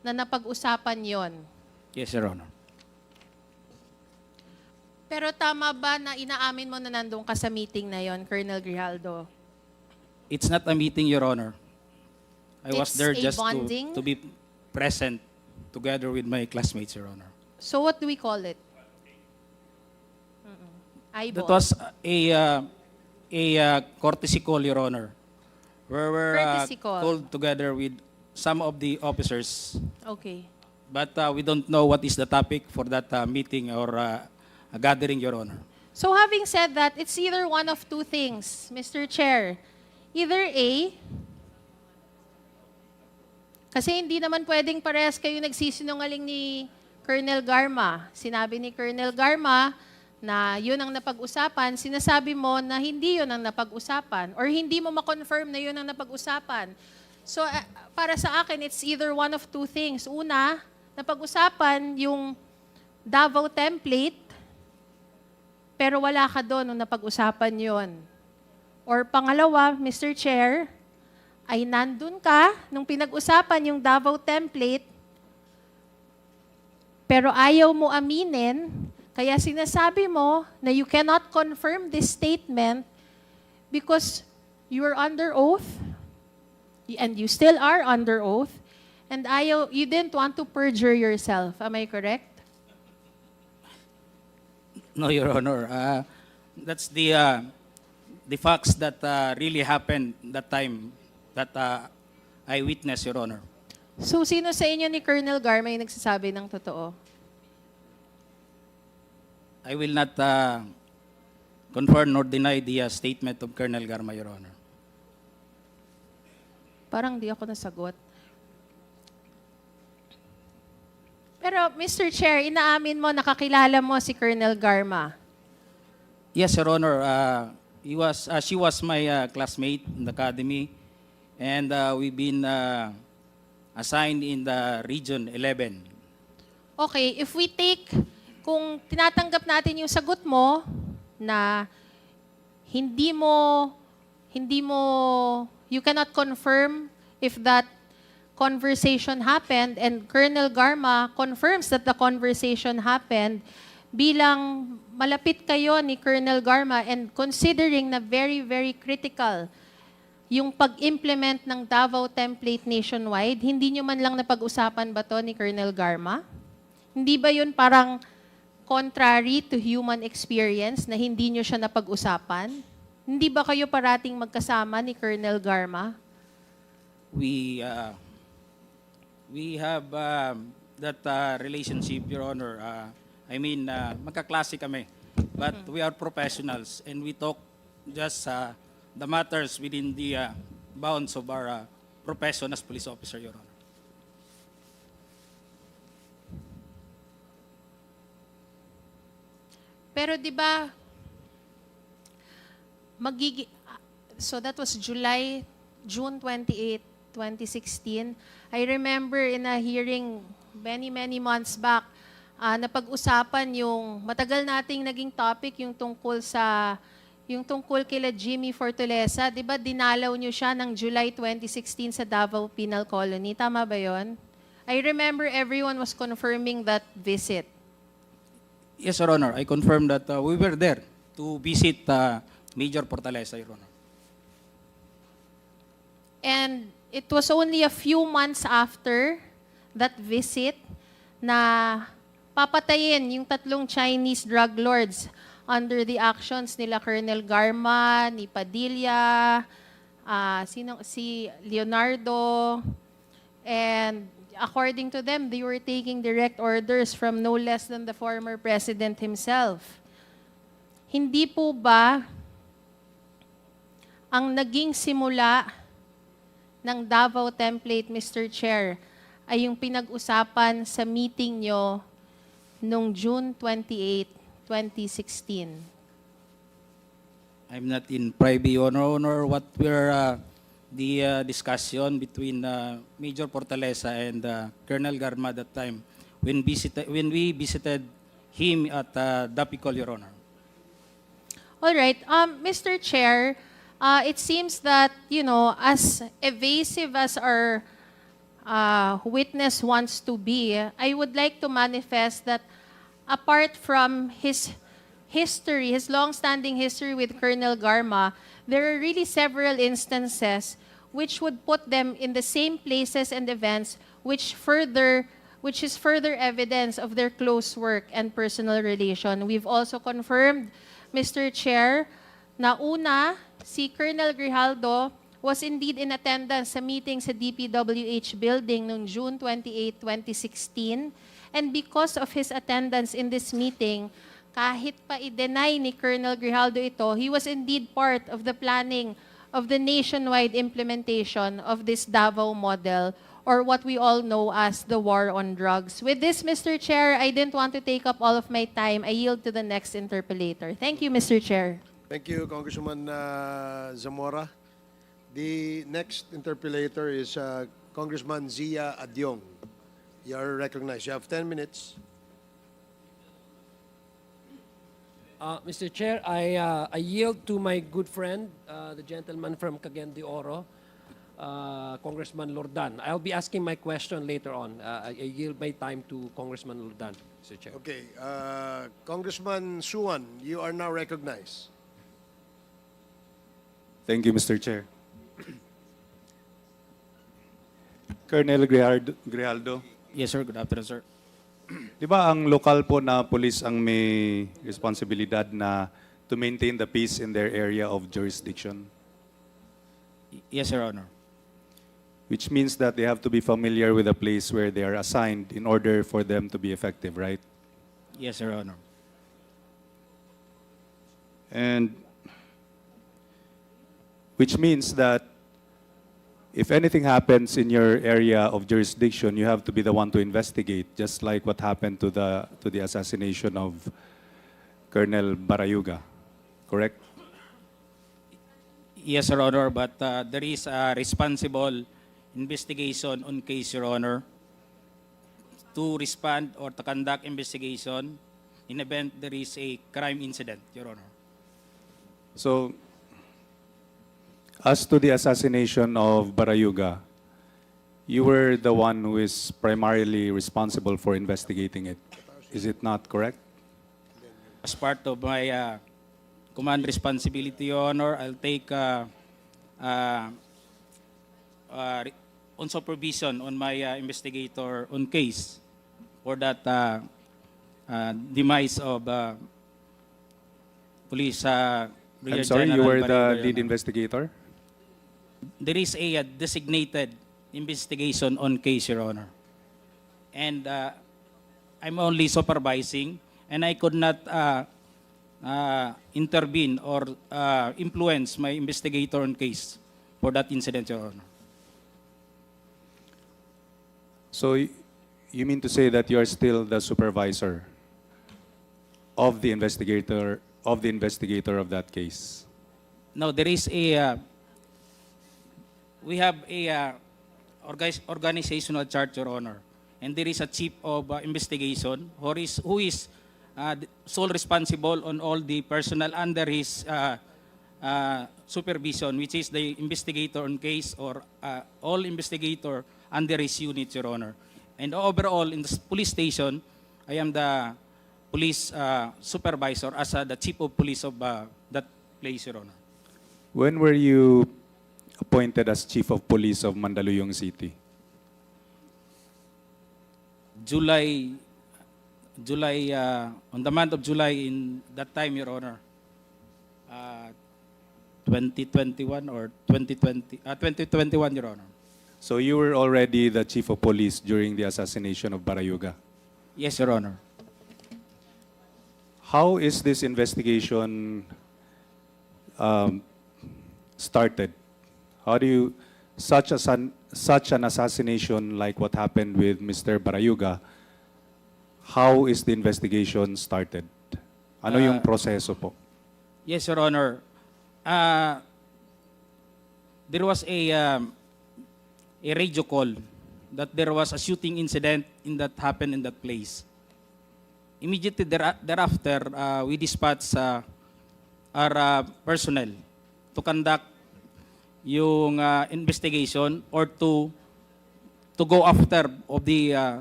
na napag-usapan yon. Yes, Your Honor. Pero tama ba na inaamin mo na nandun ka sa meeting na yon, Colonel Grijaldo? It's not a meeting, Your Honor. I was It's there a just to, bonding? to be present together with my classmates, Your Honor. So what do we call it? Mm-mm. Eyeball. That was a, uh, a uh, courtesy call, Your Honor, where we're uh, Courtesy call. called together with some of the officers, Okay. but uh, we don't know what is the topic for that uh, meeting or uh, gathering, Your Honor. So having said that, it's either one of two things, Mr. Chair. Either A, kasi hindi naman pwedeng parehas kayo nagsisinungaling ni Colonel Garma. Sinabi ni Colonel Garma na yun ang napag-usapan, sinasabi mo na hindi yun ang napag-usapan or hindi mo ma-confirm na yun ang napag-usapan. So eh, para sa akin, it's either one of two things. Una, napag-usapan yung Davao template pero wala ka doon nung napag-usapan yon. Or pangalawa, Mr. Chair, ay nandun ka nung pinag-usapan yung Davao template, pero ayaw mo aminin, kaya sinasabi mo na you cannot confirm this statement because you are under oath, and you still are under oath, and ayaw, you didn't want to perjure yourself. Am I correct? No, Your Honor. Uh, that's the uh, the facts that uh, really happened that time that uh, I witnessed, Your Honor. So, sino sa inyo ni Colonel Garma yung nagsasabi ng totoo? I will not uh, confirm nor deny the uh, statement of Colonel Garma, Your Honor. Parang di ako nasagot. Pero, Mr. Chair, inaamin mo, nakakilala mo si Colonel Garma. Yes, Your Honor. Uh, he was, uh, she was my uh, classmate in the academy, and uh, we've been uh, assigned in the Region 11. Okay, if we take, kung tinatanggap natin yung sagot mo na hindi mo, hindi mo, you cannot confirm if that conversation happened and Colonel Garma confirms that the conversation happened bilang malapit kayo ni Colonel Garma and considering na very, very critical yung pag-implement ng Davao template nationwide, hindi nyo man lang napag-usapan ba to ni Colonel Garma? Hindi ba yun parang contrary to human experience na hindi nyo siya napag-usapan? Hindi ba kayo parating magkasama ni Colonel Garma? We, uh, we have um, that uh, relationship, Your Honor. Uh, I mean, uh, magkaklase kami. But we are professionals, and we talk just uh, the matters within the uh, bounds of our uh, profession as police officer, Your Honor. Pero 'di ba magigi so that was July June 28, 2016. I remember in a hearing many many months back ah, napag-usapan yung matagal nating naging topic yung tungkol sa yung tungkol kila Jimmy Fortaleza, 'di ba dinalaw niyo siya ng July 2016 sa Davao Penal Colony, tama ba 'yon? I remember everyone was confirming that visit. Yes, Your Honor. I confirm that uh, we were there to visit uh, Major Fortaleza, Your. And it was only a few months after that visit na papatayin yung tatlong Chinese drug lords under the actions nila Colonel Garma, ni Padilla, ah, sino, si Leonardo, and according to them, they were taking direct orders from no less than the former president himself. Hindi po ba ang naging simula ng Davao template, Mr. Chair, ay yung pinag-usapan sa meeting nyo noong June 28, 2016. I'm not in private, Your Honor, what were uh, the uh, discussion between uh, Major Fortaleza and uh, Colonel Garma that time when, visited, when we visited him at uh, Dapicol, Your Honor. All right. Um, Mr. Chair, uh, it seems that, you know, as evasive as our uh, witness wants to be, I would like to manifest that apart from his history, his long-standing history with Colonel Garma, there are really several instances which would put them in the same places and events which further which is further evidence of their close work and personal relation. We've also confirmed, Mr. Chair, na una, si Colonel Grijaldo was indeed in attendance sa meeting sa DPWH building noong June 28, 2016. And because of his attendance in this meeting, kahit pa i-deny ni Colonel Grijaldo ito, he was indeed part of the planning of the nationwide implementation of this Davao model or what we all know as the war on drugs. With this, Mr. Chair, I didn't want to take up all of my time. I yield to the next interpellator. Thank you, Mr. Chair. Thank you, Congresswoman uh, Zamora. The next interpellator is uh, Congressman Zia Adyong. You are recognized. You have 10 minutes. Uh, Mr. Chair, I, uh, I yield to my good friend, uh, the gentleman from Cagayan de Oro, uh, Congressman Lordan. I'll be asking my question later on. Uh, I, I yield my time to Congressman Lordan, Mr. Chair. Okay, uh, Congressman Suwan, you are now recognized. Thank you, Mr. Chair. Colonel Grijaldo, Yes, sir. Good afternoon, sir. di ba ang lokal po na police ang may responsibilidad na to maintain the peace in their area of jurisdiction? Yes, Your Honor. Which means that they have to be familiar with the place where they are assigned in order for them to be effective, right? Yes, Your Honor. And which means that if anything happens in your area of jurisdiction, you have to be the one to investigate, just like what happened to the to the assassination of Colonel Barayuga. Correct? Yes, Your Honor, but uh, there is a responsible investigation on case, Your Honor, to respond or to conduct investigation in event there is a crime incident, Your Honor. So, as to the assassination of Barayuga, you were the one who is primarily responsible for investigating it. Is it not correct? As part of my uh, command responsibility, Your Honor, I'll take uh, uh, uh, on supervision on my uh, investigator on case for that uh, uh, demise of uh, police uh, I'm sorry, you General were the lead investigator? There is a uh, designated investigation on case, Your Honor. And uh, I'm only supervising, and I could not uh, uh, intervene or uh, influence my investigator on case for that incident, Your Honor. So y- you mean to say that you are still the supervisor of the investigator of the investigator of that case? No, there is a, uh, we have a uh, organizational chart, Your Honor, and there is a chief of uh, investigation who is, who is uh, sole responsible on all the personnel under his uh, uh, supervision, which is the investigator on case or uh, all investigator under his unit, Your Honor. And overall, in the police station, I am the police uh, supervisor as uh, the chief of police of uh, that place, Your Honor. When were you appointed as chief of police of Mandaluyong City? July, July, uh, on the month of July in that time, Your Honor, uh, 2021 or 2020, uh, 2021, Your Honor. So you were already the chief of police during the assassination of Barayuga. Yes, Your Honor. How is this investigation um, started? How do you such a san, such an assassination like what happened with Mr. Barayuga? How is the investigation started? Ano yung Ah. proseso po? Yes, Your Honor. Uh, there was a, um, a radio call that there was a shooting incident in that happened in that place. Immediately there, thereafter, uh, we dispatched uh, our uh, personnel to conduct yung uh, investigation or to to go after of the uh,